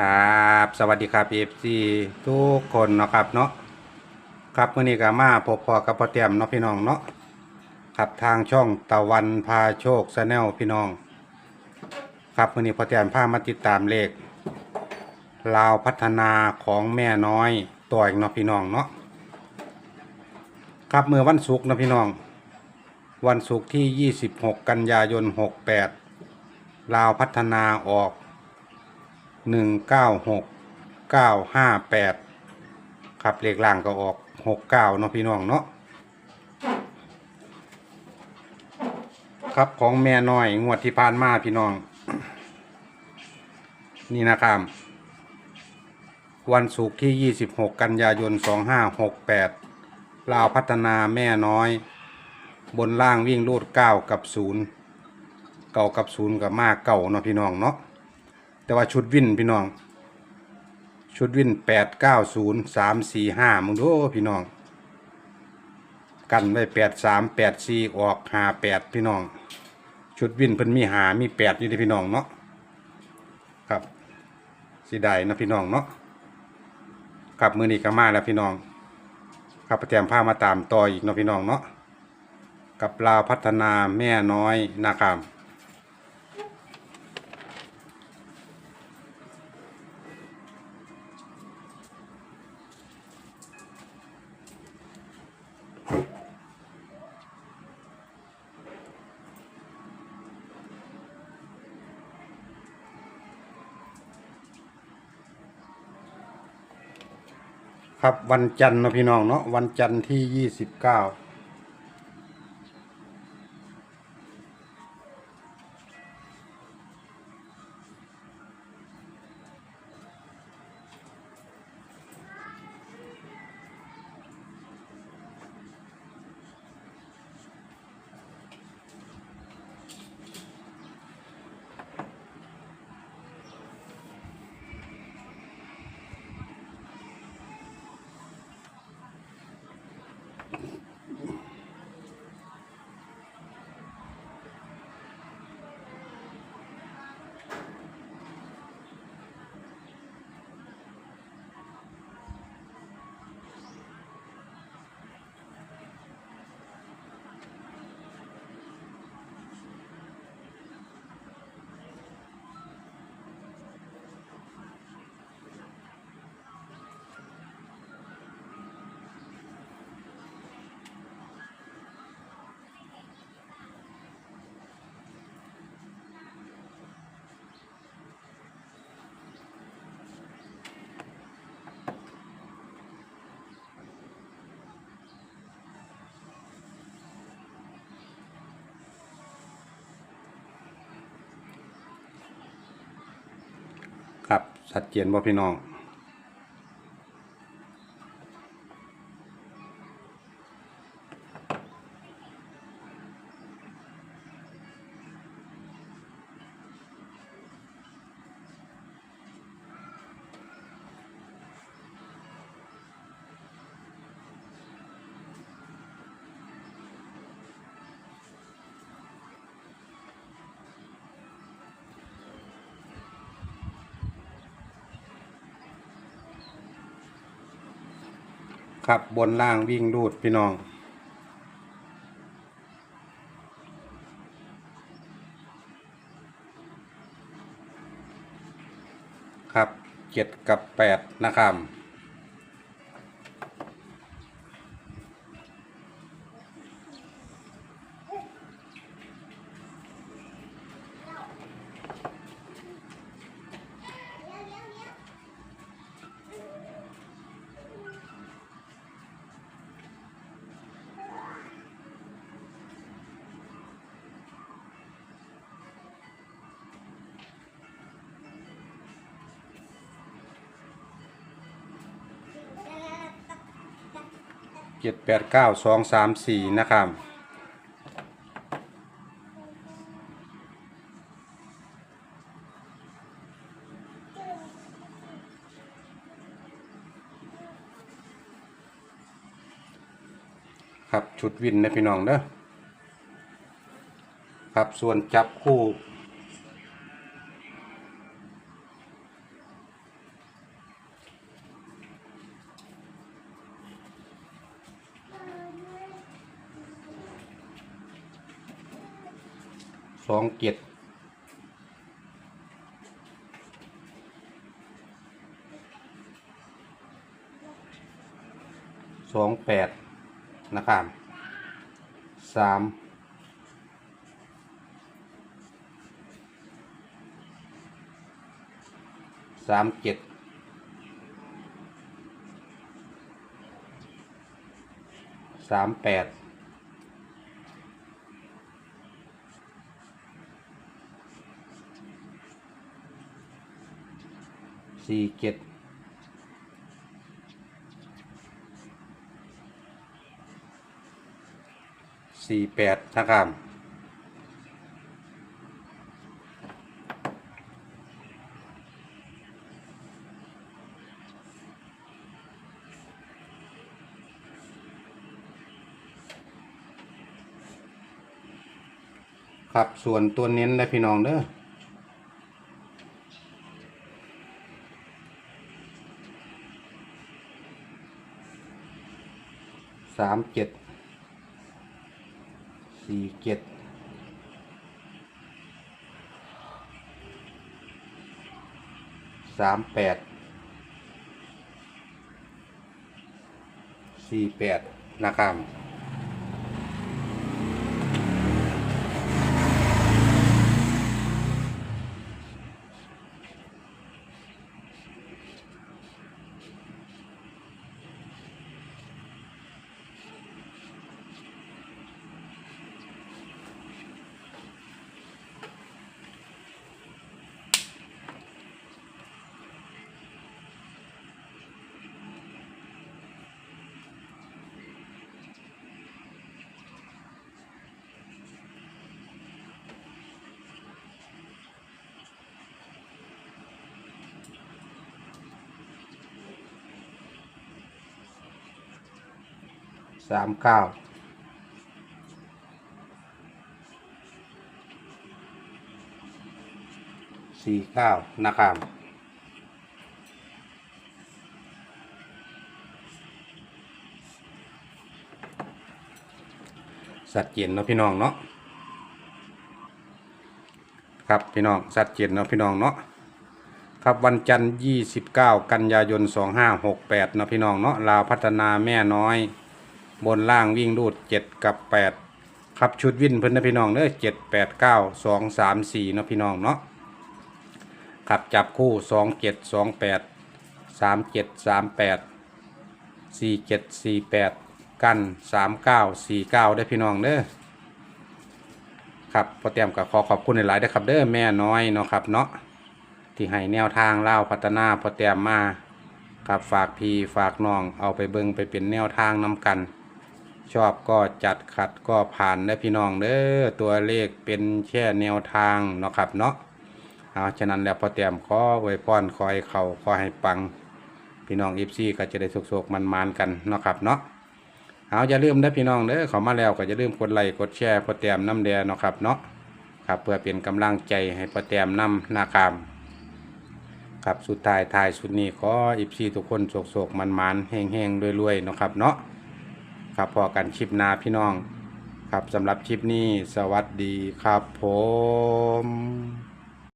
ครับ สวัสดีครับเอฟซีทุกคนเนาะครับเนาะครับมื่อนี้ก็มาพบพอกับพ่อเตรียมเนาะพี่น้องเนาะครับทางช่องตะวันพาโชคแนลพี่น้อง ครับมื่อนี้พ่อเตรียมพามาติดตามเลขลาวพัฒนาของแม่น้อยตัวอีกเนาะพี่น้องเนาะครับเมื่อวันศุกร์นะพี่น้อง วันศุกร์ที่ 26 กันยายน 68 ลาวพัฒนาออก หนึ่งเก้าหกเก้าห้าแปดครับเลขล่างก็ออกหกเก้าเนาะพี่น้องเนาะครับของแม่น้อยงวดที่ผ่านมาพี่น้อง นี่นะครับ วันศุกร์ที่ 26 กันยายน 2568ลาวพัฒนาแม่น้อย บนล่างวิ่งรูด9กับ 0 เก่ากับ 0 กับมากเก่าเนาะพี่น้องเนาะ แต่ว่าชุดวินพี่น้อง ชุดวินแปดเก้าศูนย์สามสี่ห้ามึงดูพี่น้อง กันไว้แปดสามแปดสี่ออกหาแปดพี่น้อง ชุดวินเพิ่นมีหามีแปดอยู่ที่พี่น้องเนาะครับสีได้นะพี่น้องเนาะครับมือนี้ก็มาแล้วพี่น้องครับประแจมผ้ามาตามต่ออีกเนาะพี่น้องเนาะกับลาวพัฒนาแม่น้อยนะครับ ครับวันจันทร์นะพี่น้องเนาะวันจันทร์ที่ยี่สิบเก้า ชัดเจนบ่พี่น้อง ครับบนล่างวิ่งรูดพี่น้อง ครับเจ็ดกับแปดนะครับ เจ็ดแปดเก้าสองสามสี่นะครับครับชุดวินนะพี่น้องเด้อครับส่วนจับคู่ สองเจ็ดสองแปดนะครับสามสามเจ็ดสามแปด สี่เจ็ดสี่แปดนะครับครับส่วนตัวเน้นนะพี่น้องเด้อามเจ็ดสี่เจ็ดสามแปดสี่แปดนะครับ สามเก้าสี่เก้านะครับสัดเจนเนาะพี่น้องเนาะครับพี่น้องสัดเจนเนาะพี่น้องเนาะครับวันจันทร์ 29 กันยายน 2568เนาะพี่น้องเนาะลาวพัฒนาแม่น้อย บนล่างวิ่งรูด7กับ8ครับชุดวิ่นเพิ่นนะพี่น้องเด้อ7 8 9 2 3 4เนาะพี่น้องเนาะครับจับคู่2 7 2 8 3 7 3 8 4 7 4 8กัน3 9 4 9ได้พี่น้องเด้อครับพอเตรียมกับขอขอบคุณหลายๆด้ครับเด้อแม่น้อยเนาะครับเนาะที่ให้แนวทางเล่าพัฒนาพอเตรียมมาครับฝากพี่ฝากน้องเอาไปเบิงไปเป็นแนวทางนำกัน ชอบก็จัดขัดก็ผ่านได้พี่น้องเด้อตัวเลขเป็นแค่แนวทางเนาะครับเนาะเอาฉะนั้นแล้วพอเตรียมขอไว้พรคอยเขาขอให้ปัง พี่น้องเอฟซีก็จะได้สุกๆมันๆกันเนาะครับเนาะเอาอย่าลืมได้พี่น้องเด้อเขามาแล้วก็อย่าลืมกดไลค์กดแชร์พอเตรียมน้ำแดงเนาะครับเนาะครับเพื่อเป็นกำลังใจให้พอเตรียมน้ำนาคามครับสุดท้ายท้ายสุดนี้ขอเอฟซีทุกคนโศกๆมันๆแห้งๆรวยๆเนาะครับเนาะ ครับพอกันคลิปหน้าพี่น้อง ครับสำหรับคลิปนี้สวัสดีครับผม